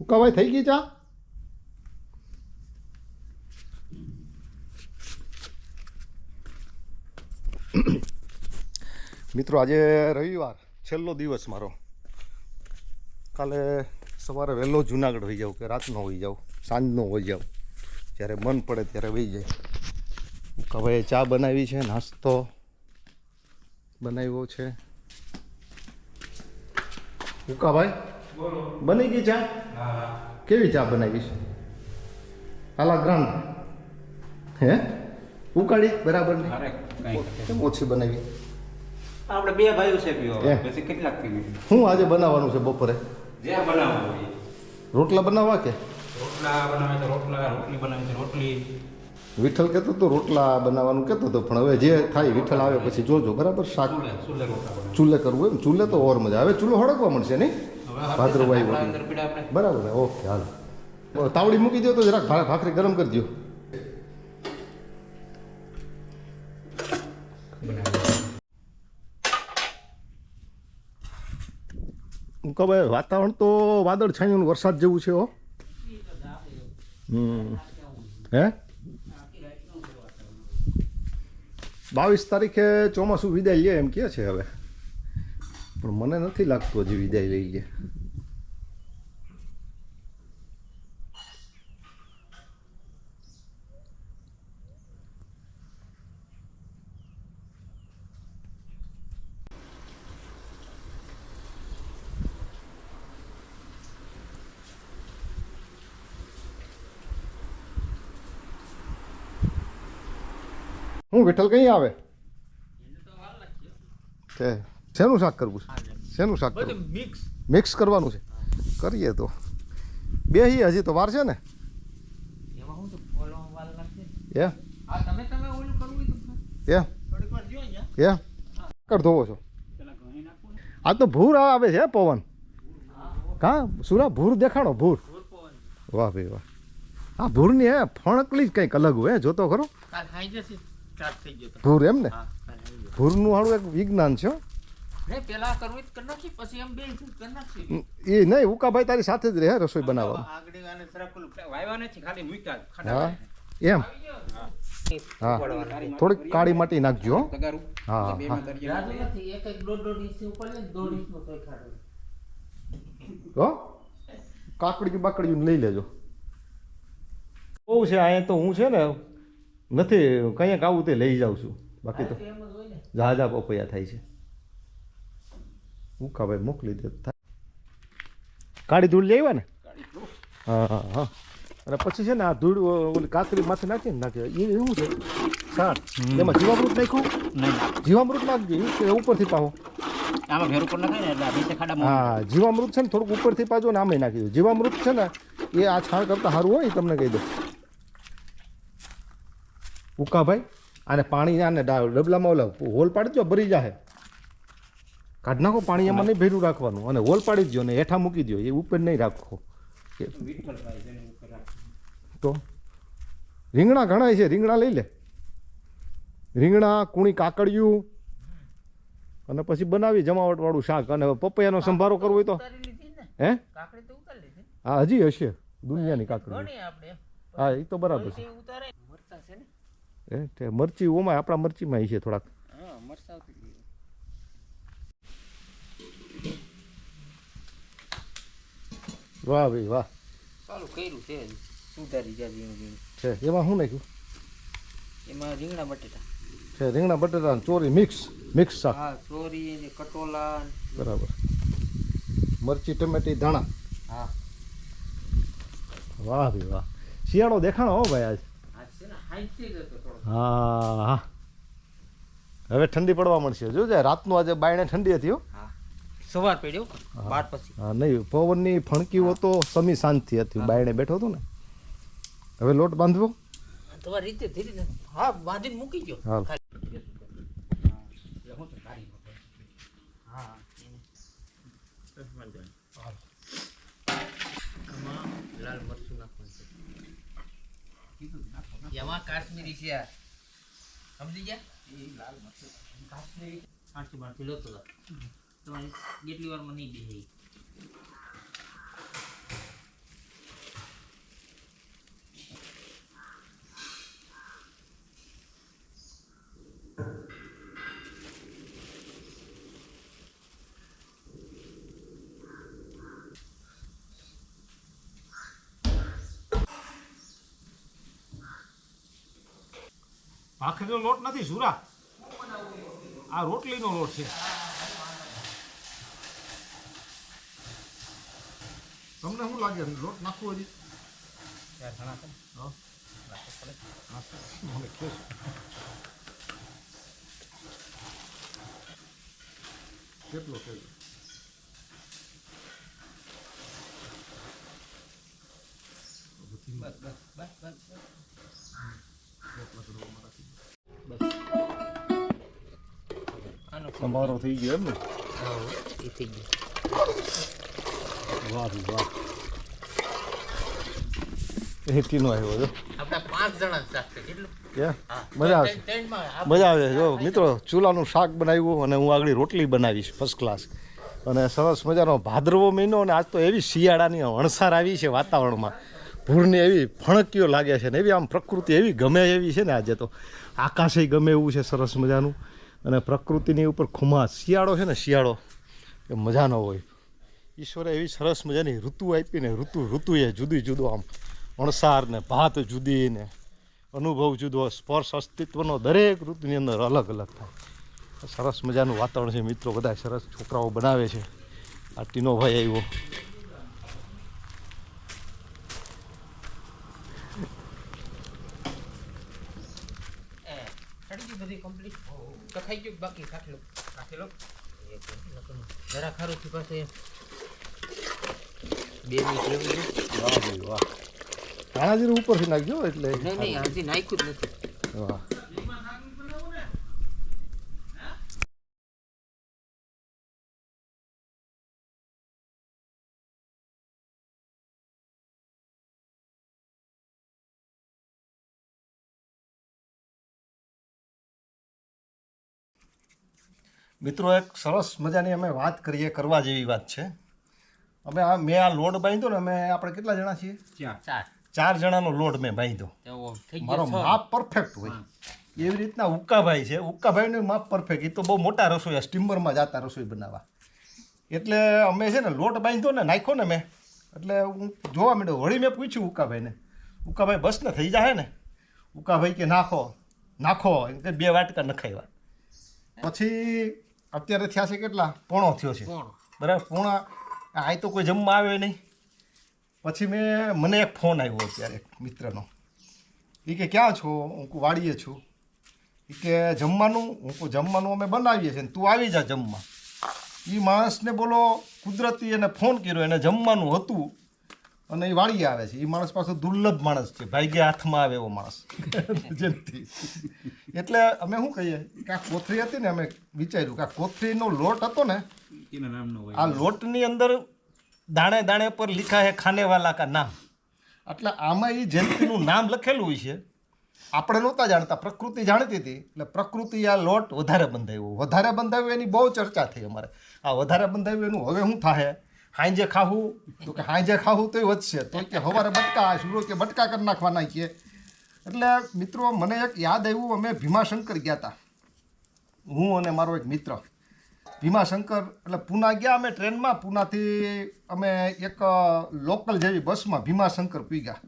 ઉકાભાઈ થઈ ગઈ ચા મિત્રો આજે રવિવાર છેલ્લો દિવસ મારો કાલે સવારે વહેલો જુનાગઢ હોઈ જાઉં કે રાતનો હોઈ જાઉં સાંજનો હોઈ જાઉં જ્યારે મન પડે ત્યારે વહી જાય ઉકાભાઈએ ચા બનાવી છે નાસ્તો બનાવ્યો છે ઉકાભાઈ બની ગઈ ચા? કેવી ચા બનાવી છે આલા ગ્રાન્ડ હે? ઉકાળી બરાબર ને? કેમ ઓછી બનાવી? આપણે બે ભાઈઓ છે પીવો પછી કેટલાક પીવી હું આજે બનાવવાનું છે બપોરે? જે બનાવવાનું હોય રોટલા બનાવવા કે? રોટલા બનાવે તો રોટલા રોટલી બનાવે તો રોટલી. વિઠ્ઠલ કહેતો હતો રોટલા બનાવવાનું કહેતો હતો પણ હવે જે થાય વિઠ્ઠલ આવે પછી જોજો બરાબર? શાક. ચૂલે કરવું એમ ચૂલે તો ઓર મજા આવે. ચૂલો હળગવા મળશે નહીં? ભાદરવાઈ વળી. બરાબર ઓકે હાલ. તાવડી મૂકી દો તો જરાક ભાખરી ગરમ કરી દો કবে વાતાવરણ તો વાદળ છાયું વરસાદ જેવું છે હો. હમ. હે? બાવીસ તારીખે ચોમાસું વિદાય લે એમ કે છે હવે. પણ મને નથી લાગતું હજી વિદાય લઈ લે. હું વિઠ્ઠલ કઈ આવે? તે. શેનું શાક કરવું છે? શેનું શાક કરવું? મિક્સ. મિક્સ કરવાનું છે? કરીએ તો. બે હજી તો વાર છે ને? એ? એ? કર ધોવો છો? આ તો ભૂર આવે છે પવન? હા સુરા ભૂર દેખાડો ભૂર. વાહ ભાઈ વાહ. આ ભૂરની હે ફણકલી જ કંઈક અલગ હોય જોતો ખરો? ભૂર એમ ને? ભૂરનું હાળું એક વિજ્ઞાન છે પેલા કરવું કરી નાખી પછી એમ બે કરી નાખી. એ નહીં ઉકાભાઈ તારી સાથે જ રહે રસોઈ બનાવવા આગળ આને જરાક વાયવા નથી ખાલી મૂક્યા હા ખાડા. એમ? હા. થોડીક કાળી માટી નાખજો હો. હા, નથી એક એક દોઢ દોઢ ઇંચ ઉપર લે દોઢ ઇંચ નો ખાડો બાકડીયું લઈ લેજો. બહુ છે અહીંયા તો હું છે ને નથી કંઈક આવું તે લઈ જાઉં છું. બાકી તો જા જ હોય ને. ઝાઝા પપૈયા થાય છે. ઉકાભાઈ મોકલી દે. થાય કાળી ધૂળ લઈ આવ્યા ને હા હા હા. અને પછી છે ને આ ધૂળ ઓલી કાકરી માથે નાખીને નાખે. એ એવું છે. સાર. એમાં જીવામૃત નાખ્યું? નહીં નાખ. જીવામૃત નાખજે કે ઉપરથી પાહો? આમાં ભેર ઉપર નખાય ને એટલે નીચે ખાડામાં હા જીવામૃત છે ને થોડુંક ઉપરથી પાજો ને આમે નાખી દો જીવામૃત છે ને એ આ છાણ કરતાં સારું હોય તમને કહી દઉં. ઉકાભાઈ આને પાણી આને ડબલામાં ઓલા હોલ પાડી દો ભરી જાહે. કાઢ નાખો પાણી એમાં નહીં ભેરું રાખવાનું. અને હોલ પાડી દો ને હેઠા મૂકી દો એ ઉપર નહીં રાખો. તો રીંગણા ઘણા છે. રીંગણા લઈ લે. રીંગણા કુણી કાકડિયું અને પછી બનાવી જમાવટ વાળું શાક. અને પપૈયાનો સંભારો કરવો હોય તો હે? કાકડી તો ઉતારી લીધી હા હજી હશે. દુનિયાની કાકડી હા એ તો બરાબર છે. તે છે ને? એ તે મરચી ઓમાં આપણા મરચીમાં છે થોડાક હા મરચાં આવતી હતી. વાહ ભાઈ વાહ. ચાલુ કર્યું છે સુધારી જા ઝીણું ઝીણું છે એમાં શું નાખ્યું? એમાં રીંગણા બટેટા. છે રીંગણા બટેટા અને ચોરી મિક્સ મિક્સ શાક. હા ચોરી ને કટોલા. બરાબર. મરચી ટમેટી ધાણા. હા. વાહ ભાઈ વાહ. શિયાળો દેખાણો હો ભાઈ આજ. ને હા હા. હવે ઠંડી પડવા મળશે. જોજે રાતનું આજે બાયણે ઠંડી હતી હા. સવાર પડ્યો. બાર પછી. હા નહીં પવનની ફણકીઓ તો સમી શાંતિ હતી. બાયણે બેઠો હતો ને. હવે લોટ બાંધવો? તમારી રીતે ધીરે હા બાંધીને મૂકી ગયો હું લાલ મરચું નાખવાનું છે. એમાં કાશ્મીરી છે સમજી ગયા? એ લાલ મરચું. કાશ્મીરી. આઠથી બારથી લેતો તમારી કેટલી વારમાં નહીં બેસે. ભાખરીનો લોટ નથી સુરા આ રોટલીનો લોટ છે. તમને શું લાગે લોટ નાખવો હજી હા? મને કહે છે. કેટલો કેટલો તમારો થઈ ગયો એમ ને એ થઈ ગયું વાહ વાહ. એટીનો આવ્યો જો આપણા પાંચ જણા શાક કેટલું? મજા આવશે મજા આવે જો મિત્રો ચૂલાનું શાક બનાવ્યું અને હું આગળ રોટલી બનાવીશ ફર્સ્ટ ક્લાસ અને સરસ મજાનો ભાદરવો મહિનો અને આજ તો એવી શિયાળાની અણસાર આવી છે વાતાવરણમાં. ભૂરની એવી ફણકીઓ લાગે છે ને એવી આમ પ્રકૃતિ એવી ગમે એવી છે ને આજે તો. આકાશે ગમે એવું છે સરસ મજાનું. અને પ્રકૃતિની ઉપર ખુમાસ. શિયાળો છે ને શિયાળો. એ મજાનો હોય. ઈશ્વરે એવી સરસ મજાની ઋતુ આપી ને ઋતુ ઋતુએ જુદી જુદો આમ અણસાર ને ભાત જુદી ને અનુભવ જુદો સ્પર્શ અસ્તિત્વનો દરેક ઋતુની અંદર અલગ અલગ થાય. સરસ મજાનું વાતાવરણ છે મિત્રો બધા સરસ છોકરાઓ બનાવે છે. આ ટીનો ભાઈ આવ્યો. એ, બાકી ખાખી લો જરા ખારું થયું પાસે બે મિનિટ રહેવું વાહ ભાઈ વાહ. ધાણા જીરું ઉપરથી નાખજો એટલે. નહીં નહીં હજી નાખ્યું જ નથી. વાહ. મિત્રો એક સરસ મજાની અમે વાત કરીએ કરવા જેવી વાત છે. અમે આ મેં આ લોડ બાંધ્યો ને અમે આપણે કેટલા જણા છીએ? ચાર. ચાર. જણાનો લોડ મેં બાંધ્યો. મારો માપ પરફેક્ટ હોય. એવી રીતના ઉક્કાભાઈ છે. ઉક્કાભાઈનું માપ પરફેક્ટ એ તો બહુ મોટા રસોઈ સ્ટીમરમાં જતા રસોઈ બનાવવા. એટલે અમે છે ને લોટ બાંધ્યો ને નાખ્યો ને મેં. એટલે હું જોવા માંડ્યો વળી મેં પૂછ્યું ઉકાભાઈને. ઉકાભાઈ બસ ને થઈ જાય ને. ઉકાભાઈ કે નાખો નાખો. એમ કે બે વાટકા નખાવ્યા પછી અત્યારે થયા છે કેટલા? પોણો થયો છે. બરાબર પોણા આ તો કોઈ જમવા આવે નહીં. પછી મેં, મને એક ફોન આવ્યો અત્યારે મિત્રનો. એ કે, ક્યાં છો? હું કું વાડીએ છું. એ કે, જમવાનું? હું જમવાનું અમે બનાવીએ છીએ તું આવી જા જમવા. એ માણસને બોલો, કુદરતી એને ફોન કર્યો, એને જમવાનું હતું. અને એ વાળી આવે છે. એ માણસ પાસે દુર્લભ માણસ છે. ભાગ્ય હાથમાં આવે એવો માણસ. જેનથી. એટલે અમે શું કહીએ? કે આ કોથળી હતી ને અમે વિચાર્યું કે આ કોથળીનો લોટ હતો ને આ લોટની અંદર દાણે દાણે પર લીખા હે ખાને વાલા કા નામ. એટલે આમાં એ જયંતિનું નામ લખેલું હોય છે. આપણે નહોતા જાણતા. પ્રકૃતિ જાણતી હતી. એટલે પ્રકૃતિ આ લોટ વધારે બંધાવ્યો વધારે બંધાવ્યું એની બહુ ચર્ચા થઈ અમારે. આ વધારે બંધાવ્યું એનું હવે શું થાય હાંજે ખાવું તો કે હાંજે ખાવું તોય વધશે. તો કે હવારે બટકા શુરો કે બટકા કરી નાખવાના કે એટલે મિત્રો, મને એક યાદ આવ્યું, અમે ભીમાશંકર ગયા હતા હું અને મારો એક મિત્ર. ભીમાશંકર, એટલે પૂના ગયા અમે ટ્રેનમાં. પૂનાથી અમે એક લોકલ જેવી બસમાં ભીમાશંકર પીગ્યા.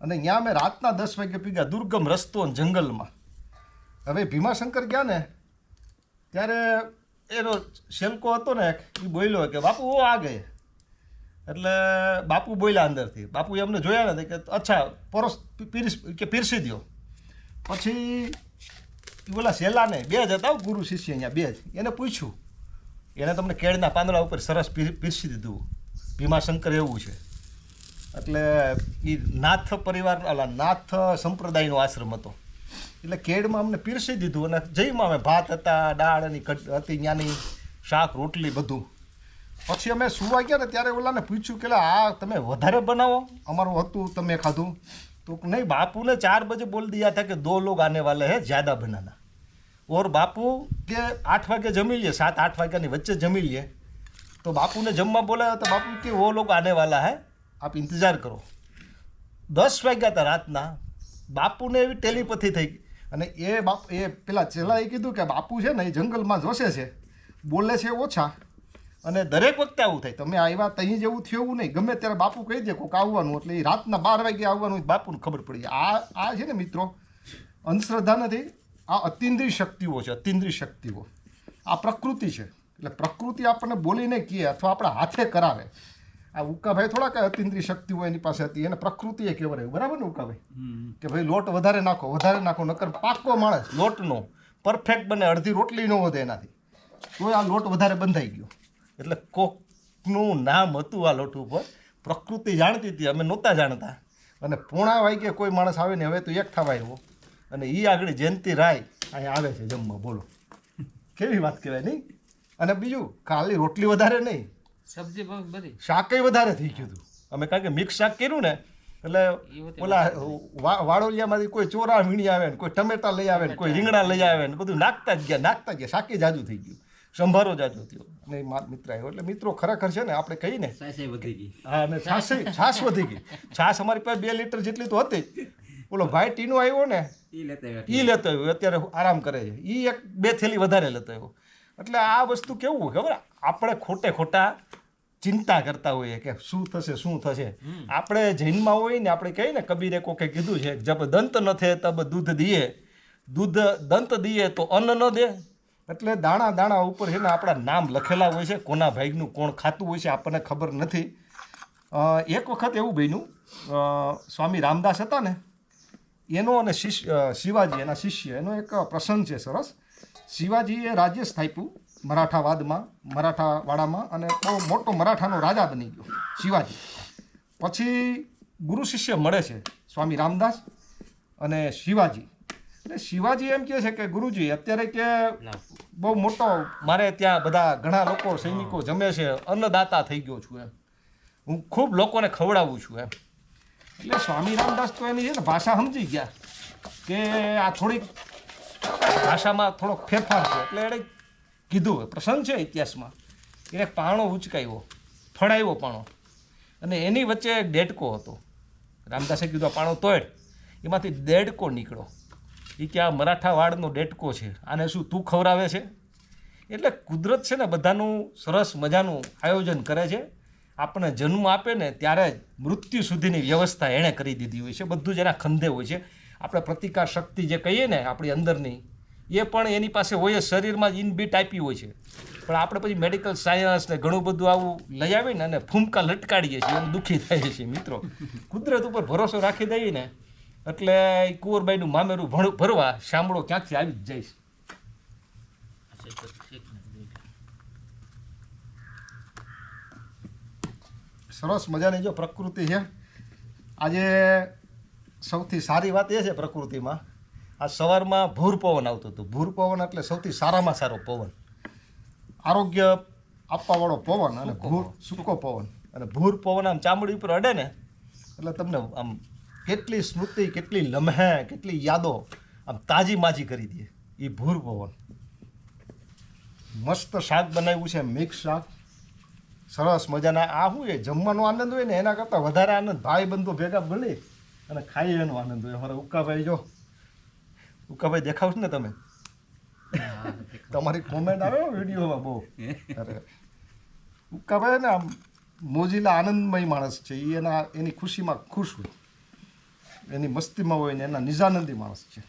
અને ત્યાં અમે રાતના દસ વાગે પીગ્યા દુર્ગમ રસ્તો જંગલમાં. હવે ભીમાશંકર ગયા ને, ત્યારે એનો શેલકો હતો ને એ બોલ્યો કે બાપુ ઓ આ ગયે. એટલે બાપુ બોલ્યા અંદરથી. બાપુ અમને જોયા નથી કે અચ્છા, પરસ પીરસ, કે પીરસી દો પછી બોલા શેલાને બે જ હતા ગુરુ શિષ્ય અહીંયા, બે જ. એને પૂછ્યું. એને તમને કેળના પાંદડા ઉપર સરસ પીરસી દીધું. ભીમાશંકર એવું છે. એટલે એ નાથ પરિવાર નાથ સંપ્રદાયનો આશ્રમ હતો. એટલે કેડમાં અમને પીરસી દીધું અને જઈમાં અમે ભાત હતા, દાળ અને હતી, ત્યાંની શાક, રોટલી બધું. પછી અમે સુવા ગયા ને ત્યારે ઓલાને પૂછ્યું કે આ તમે વધારે બનાવો? અમારું હતું, તમે ખાધું. તો નહીં, બાપુને ચાર બજે બોલ દીયા હતા કે દો લોગ આને વાલે હે જ્યાદા બનાના. ઓર બાપુ કે આઠ વાગે જમી લઈએ સાત, આઠ વાગ્યાની વચ્ચે જમી લઈએ તો બાપુને જમવા બોલાવ્યો તો બાપુ કે ઓ લોગ આને વાલા હે, આપ ઇંતજાર કરો. દસ વાગ્યા હતા રાતના બાપુને એવી ટેલિપથી થઈ અને એ બાપ, એ પેલા ચેલાએ કીધું કે બાપુ છે ને એ જંગલમાં જોશે છે. બોલે છે ઓછા. અને દરેક વખતે આવું થાય. તમે આવ્યા તહીં જેવું થયું નહીં. ગમે ત્યારે બાપુ કહી દે કોઈક આવવાનું, એટલે એ રાતના બાર વાગે આવવાનું એ બાપુને ખબર પડી આ આ છે ને મિત્રો, અંધશ્રદ્ધા નથી. આ અતિન્દ્રિય શક્તિઓ છે, અતિન્દ્રિય શક્તિઓ. આ પ્રકૃતિ છે. એટલે પ્રકૃતિ આપણને બોલીને કહે અથવા આપણા હાથે કરાવે. આ ઉકાભાઈ થોડાક કાંઈ અતિન્દ્રિય હોય એની પાસે હતી એને પ્રકૃતિએ કહેવાય બરાબર ને ઉકાભાઈ? કે ભાઈ લોટ વધારે નાખો વધારે નાખો નકર પાકો માણસ લોટનો. પરફેક્ટ બને અડધી રોટલી ન વધે એનાથી. તો આ લોટ વધારે બંધાઈ ગયો. એટલે કોકનું નામ હતું આ લોટ ઉપર. પ્રકૃતિ જાણતી હતી અમે નહોતા જાણતા. અને પૂણા વાગે કોઈ માણસ આવે ને હવે તો એક થવા આવ્યો. અને એ આગળ જયંતિ રાય અહીંયા આવે છે જમવા બોલો. કેવી વાત કહેવાય નહીં? અને બીજું ખાલી રોટલી વધારે નહીં. સબ્જી બધી. શાકેય વધારે થઈ ગયું હતું. અમે કારણ કે મિક્સ શાક કર્યું ને એટલે ઓલા વાડોલિયામાંથી કોઈ ચોરા વીણી આવે ને કોઈ ટમેટા લઈ આવે ને કોઈ રીંગણા લઈ આવે ને બધું નાખતા જ ગયા નાખતા જ ગયા. શાકે જાજુ થઈ ગયું. સંભારો જાજુ થયો. અને મા- મિત્ર આવ્યો. એટલે મિત્રો ખરેખર છે ને આપણે કહીને સાસે વધી ગઈ. હા અને છાસ છાસ વધી ગઈ. છાસ અમારી પાસે બે લીટર જેટલી તો હતી. ઓલો ભાઈ ટીનો આવ્યો ને ઈ લેતા એ લેતો આવ્યો. અત્યારે આરામ કરે છે. એ એક બે થેલી વધારે લેતો આવ્યો. એટલે આ વસ્તુ કેવું ખબર? આપણે ખોટે ખોટા ચિંતા કરતા હોઈએ કે શું થશે શું થશે. આપણે જૈનમાં હોય ને આપણે કહીએ ને કબીરે કોકે કીધું છે જબ દંત ન થે તબ દૂધ દીએ. દૂધ દંત દીએ તો અન્ન ન દે. એટલે દાણા દાણા ઉપર છે ને આપણા નામ લખેલા હોય છે કોના ભાઈનું કોણ ખાતું હોય છે આપણને ખબર નથી. એક વખત એવું બન્યું સ્વામી રામદાસ હતા ને એનો અને શિષ્ય શિવાજી એના શિષ્ય એનો એક પ્રસંગ છે સરસ. શિવાજીએ રાજ્ય સ્થાપ્યું મરાઠાવાદમાં મરાઠાવાડામાં અને બહુ મોટો મરાઠાનો રાજા બની ગયો શિવાજી. પછી ગુરુ શિષ્ય મળે છે સ્વામી રામદાસ અને શિવાજી. એટલે શિવાજી એમ કહે છે કે ગુરુજી અત્યારે કે બહુ મોટો મારે ત્યાં બધા ઘણા લોકો સૈનિકો જમે છે અન્નદાતા થઈ ગયો છું એમ. હું ખૂબ લોકોને ખવડાવું છું એમ. એટલે સ્વામી રામદાસ તો એની છે ને ભાષા સમજી ગયા કે આ થોડીક ભાષામાં થોડોક ફેરફાર છે. એટલે એણે કીધું, પ્રસંગ છે ઇતિહાસમાં. એને પાણો ઉચકાયો ફળાવ્યો પાણો. અને એની વચ્ચે એક ડેટકો હતો. રામદાસે કીધું, આ પાણો તોડ. એમાંથી દેડકો નીકળો એ કે આ મરાઠાવાડનો ડેટકો છે. આને શું તું ખવડાવે છે? એટલે કુદરત છે ને બધાનું સરસ મજાનું આયોજન કરે છે. આપણને જન્મ આપે ને ત્યારે જ મૃત્યુ સુધીની વ્યવસ્થા એણે કરી દીધી હોય છે. બધું જ એના ખંધે હોય છે. આપણે પ્રતિકાર શક્તિ જે કહીએ ને આપણી અંદરની, એ પણ એની પાસે હોય શરીરમાં જ ઇનબીટ આપી હોય છે. પણ આપણે પછી મેડિકલ સાયન્સ ને ઘણું બધું આવું લઈ આવીને અને ફૂમકા લટકાડીએ છીએ, એમ દુઃખી થાય છે મિત્રો. કુદરત ઉપર ભરોસો રાખી દઈએ ને, એટલે કુંવરબાઈનું મામેરું ભણ- ભરવા શામળો ક્યાંકથી આવી જ જઈશ. સરસ મજાની જો પ્રકૃતિ છે. આજે સૌથી સારી વાત એ છે પ્રકૃતિમાં આ સવારમાં ભૂર પવન આવતું હતું. ભૂર પવન એટલે સૌથી સારામાં સારો પવન. આરોગ્ય આપવાવાળો પવન અને ભૂર સૂકો પવન. અને ભૂર પવન આમ ચામડી ઉપર અડે ને એટલે તમને આમ કેટલી સ્મૃતિ કેટલી લમ્હે કેટલી યાદો આમ તાજી માજી કરી દે એ ભૂર પવન. મસ્ત શાક બનાવ્યું છે મિક્સ શાક. સરસ મજાના. આ શું એ જમવાનો આનંદ હોય ને એના કરતાં વધારે આનંદ ભાઈ બંધો ભેગા મળી. અને ખાઈએ એનો આનંદ. હોય અમારા ઉકાભાઈ જો ઉકાભાઈ દેખાવશ ને તમે? તમારી કોમેન્ટ આવે વિડીયોમાં બહુ. અરે. ઉકાભાઈ ને આમ મોજીલા આનંદમય માણસ છે. એ એના એની ખુશીમાં ખુશ હોય. એની મસ્તીમાં હોય ને એના નિજાનંદી માણસ છે.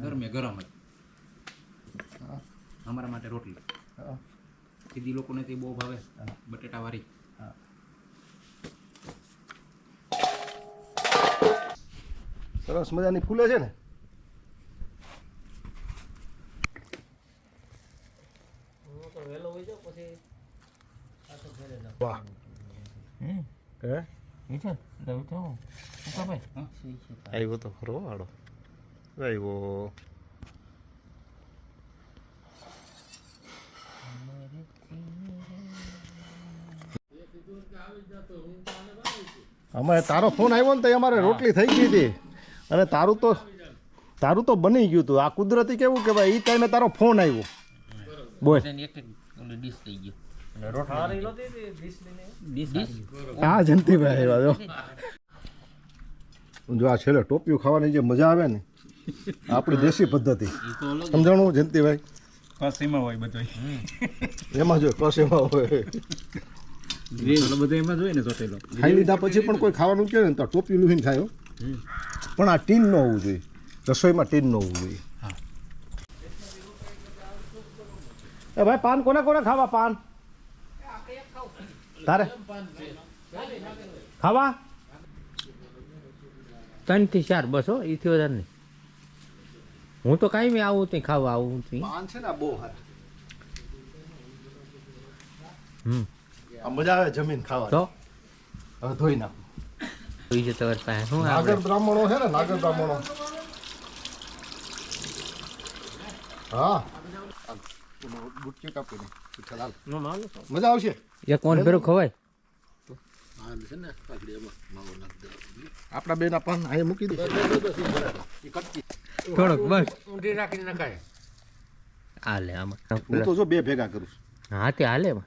ગરમે ગરમ અમારા માટે રોટલી. હા. કીધી લોકોને તે બહુ ભાવે બટેટા વાળી સરસ મજાની ફૂલે છે ને? વાહ. હે? આવ્યો તો ખરો વાળો. આવ્યો. અમે તારો ફોન આવ્યો ને તો અમારે રોટલી થઈ ગઈ હતી. અને તારું તો તારું તો બની ગયું હતું આ કુદરતી કેવું કે ભાઈ એ ટાઈમે તારો ફોન આવ્યો. બોલ. એક ડીશ થઈ ગયો. અને રોટલી ડીશ હા જંતીભાઈ આવ્યા જો જો આ છેલ્લે ટોપિયું ખાવાની જે મજા આવે ને આપણી દેશી પદ્ધતિ. સમજાણું જંતીભાઈ કસીમાં હોય બધું એમાં જો કસીમાં હોય. બધો એમાં જોઈએ ને ચોટેલો ખાઈ લીધા પછી પણ કોઈ ખાવાનું કહે ને તો ટોપી લૂહીને ખાયો. પણ આ ટીન ન હોવું જોઈએ. રસોઈમાં ટીન ન હોવું જોઈએ. એ ભાઈ પાન કોને કોને ખાવા પાન? તારે? ખાવા? ત્રણથી ચાર બસ હો એથી વધારે નહીં. હું તો કાંઈ આવું ત્યાં ખાવા આવું ત્યાં. પાન છે ને બહુ હમ. મજા આવે જમીન ખાવા તો? હવે ધોઈ નાખું. છે તમારી પાસે. શું નાગર બ્રાહ્મણો છે ને નાગર બ્રાહ્મણો. હા. ગુટકી કાપી ને મજા આવશે? એક કોણ ભેરું ખવાય? આપણા બેના પાન અહીં મૂકી દે. થોડોક બસ. ઊંધી રાખીને નખાય. હાલે આમાં. હું તો જો બે ભેગા કરું છું. હા તે હાલે એમાં.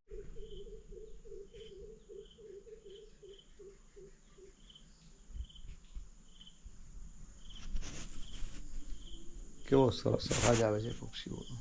કેવો સરસ અવાજ આવે છે પક્ષીઓનો?